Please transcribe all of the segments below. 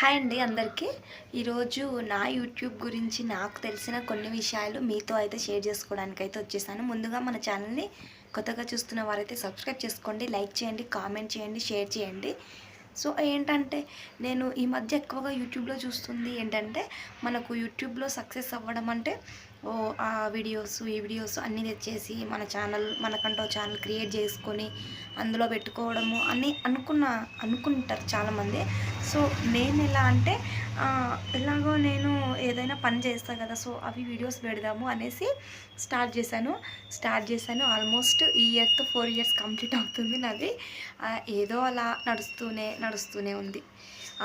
Hi అండి అందరికీ. ఈరోజు నా యూట్యూబ్ గురించి నాకు తెలిసిన కొన్ని విషయాలు మీతో అయితే షేర్ చేసుకోవడానికి అయితే వచ్చేసాను. ముందుగా మన ఛానల్ని కొత్తగా చూస్తున్న వారైతే సబ్స్క్రైబ్ చేసుకోండి లైక్ చేయండి కామెంట్ చేయండి షేర్ చేయండి. సో ఏంటంటే నేను ఈ మధ్య ఎక్కువగా యూట్యూబ్లో చూస్తుంది ఏంటంటే మనకు యూట్యూబ్లో సక్సెస్ అవ్వడం అంటే ఓ ఆ వీడియోస్ ఈ వీడియోస్ అన్నీ తెచ్చేసి మన ఛానల్ మనకంటూ ఛానల్ క్రియేట్ చేసుకొని అందులో పెట్టుకోవడము అని అనుకున్న అనుకుంటారు చాలామంది. సో నేను ఎలా అంటే ఎలాగో నేను ఏదైనా పని చేస్తాను కదా సో అవి వీడియోస్ పెడదాము అనేసి స్టార్ట్ చేశాను. స్టార్ట్ చేశాను. ఆల్మోస్ట్ ఈ ఇయర్తో ఫోర్ ఇయర్స్ కంప్లీట్ అవుతుంది నాది. ఏదో అలా నడుస్తూనే నడుస్తూనే ఉంది.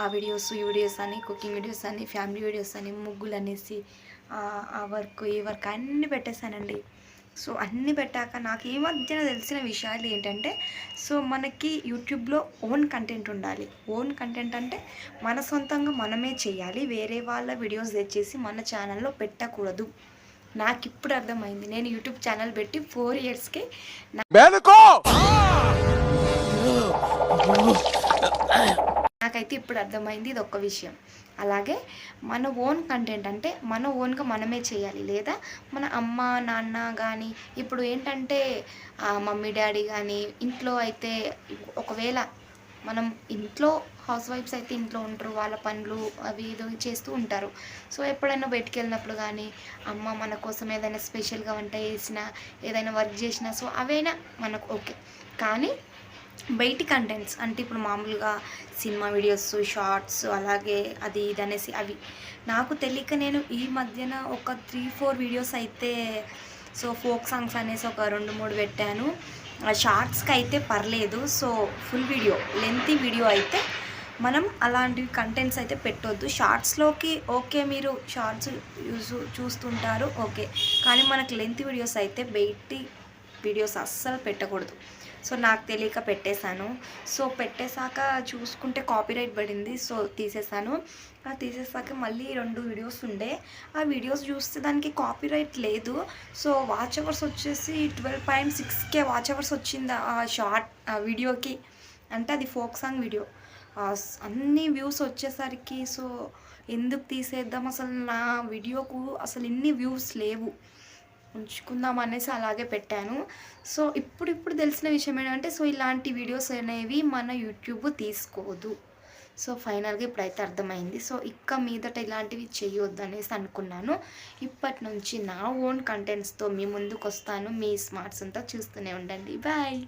ఆ వీడియోస్ ఈ వీడియోస్ అని కుకింగ్ వీడియోస్ అని ఫ్యామిలీ వీడియోస్ అని ముగ్గులు అనేసి ఆ ఆ వర్క్ ఈ వర్క్ అన్నీ పెట్టేశానండి. సో అన్నీ పెట్టాక నాకు ఈ మధ్యన తెలిసిన విషయాలు ఏంటంటే సో మనకి యూట్యూబ్లో ఓన్ కంటెంట్ ఉండాలి. ఓన్ కంటెంట్ అంటే మన సొంతంగా మనమే చేయాలి. వేరే వాళ్ళ వీడియోస్ తెచ్చేసి మన ఛానల్లో పెట్టకూడదు. నాకు ఇప్పుడు అర్థమైంది. నేను యూట్యూబ్ ఛానల్ పెట్టి ఫోర్ ఇయర్స్కి అయితే నాకైతే ఇప్పుడు అర్థమైంది ఇది ఒక్క విషయం. అలాగే మన ఓన్ కంటెంట్ అంటే మన ఓన్గా మనమే చేయాలి. లేదా మన అమ్మ నాన్న కానీ ఇప్పుడు ఏంటంటే మమ్మీ డాడీ కానీ ఇంట్లో అయితే ఒకవేళ మనం ఇంట్లో హౌస్ వైఫ్స్ అయితే ఇంట్లో ఉంటారు వాళ్ళ పనులు అవి ఇది చేస్తూ ఉంటారు. సో ఎప్పుడైనా బయటికి వెళ్ళినప్పుడు కానీ అమ్మ మన కోసం ఏదైనా స్పెషల్గా వంట చేసినా ఏదైనా వర్క్ చేసినా సో అవైనా మనకు ఓకే. కానీ బయటి కంటెంట్స్ అంటే ఇప్పుడు మామూలుగా సినిమా వీడియోస్ షార్ట్స్ అలాగే అది ఇది అనేసి అవి. నాకు తెలియక నేను ఈ మధ్యన ఒక త్రీ ఫోర్ వీడియోస్ అయితే సో ఫోక్ సాంగ్స్ అనేసి ఒక రెండు మూడు పెట్టాను. ఆ షార్ట్స్కి అయితే పర్లేదు so full video lengthy video అయితే మనం అలాంటివి కంటెంట్స్ అయితే పెట్టొద్దు. షార్ట్స్లోకి ఓకే మీరు షార్ట్స్ యూజ్ చూస్తుంటారు ఓకే కానీ మనకు లెంత్ వీడియోస్ అయితే బయటి వీడియోస్ అస్సలు పెట్టకూడదు. సో నాకు తెలియక పెట్టేశాను. సో పెట్టేశాక చూసుకుంటే కాపీరైట్ పడింది. సో తీసేసాను ఆ తీసేసాక మళ్ళీ రెండు వీడియోస్ ఉండే. ఆ వీడియోస్ చూస్తే దానికి కాపీరైట్ లేదు. సో వాచ్ అవర్స్ వచ్చేసి twelve point six K watch hours వచ్చింది ఆ షార్ట్ ఆ వీడియోకి అంటే అది ఫోక్ సాంగ్ వీడియో అన్ని వ్యూస్ వచ్చేసరికి సో ఎందుకు తీసేద్దాం? అసలు నా వీడియోకు అసలు ఇన్ని వ్యూస్ లేవు. ఉంచుకుందాం అనేసి అలాగే పెట్టాను. సో ఇప్పుడు ఇప్పుడు తెలిసిన విషయం ఏంటంటే సో ఇలాంటి వీడియోస్ అనేవి మన యూట్యూబ్ తీసుకోదు. సో ఫైనల్గా ఇప్పుడైతే అర్థమైంది. సో ఇక మీదట ఇలాంటివి చేయొద్దు అనేసి అనుకున్నాను. ఇప్పటి నుంచి నా ఓన్ కంటెంట్స్తో మీ ముందుకు వస్తాను మీ స్మార్ట్స్ అంతా చూస్తూనే ఉండండి. బాయ్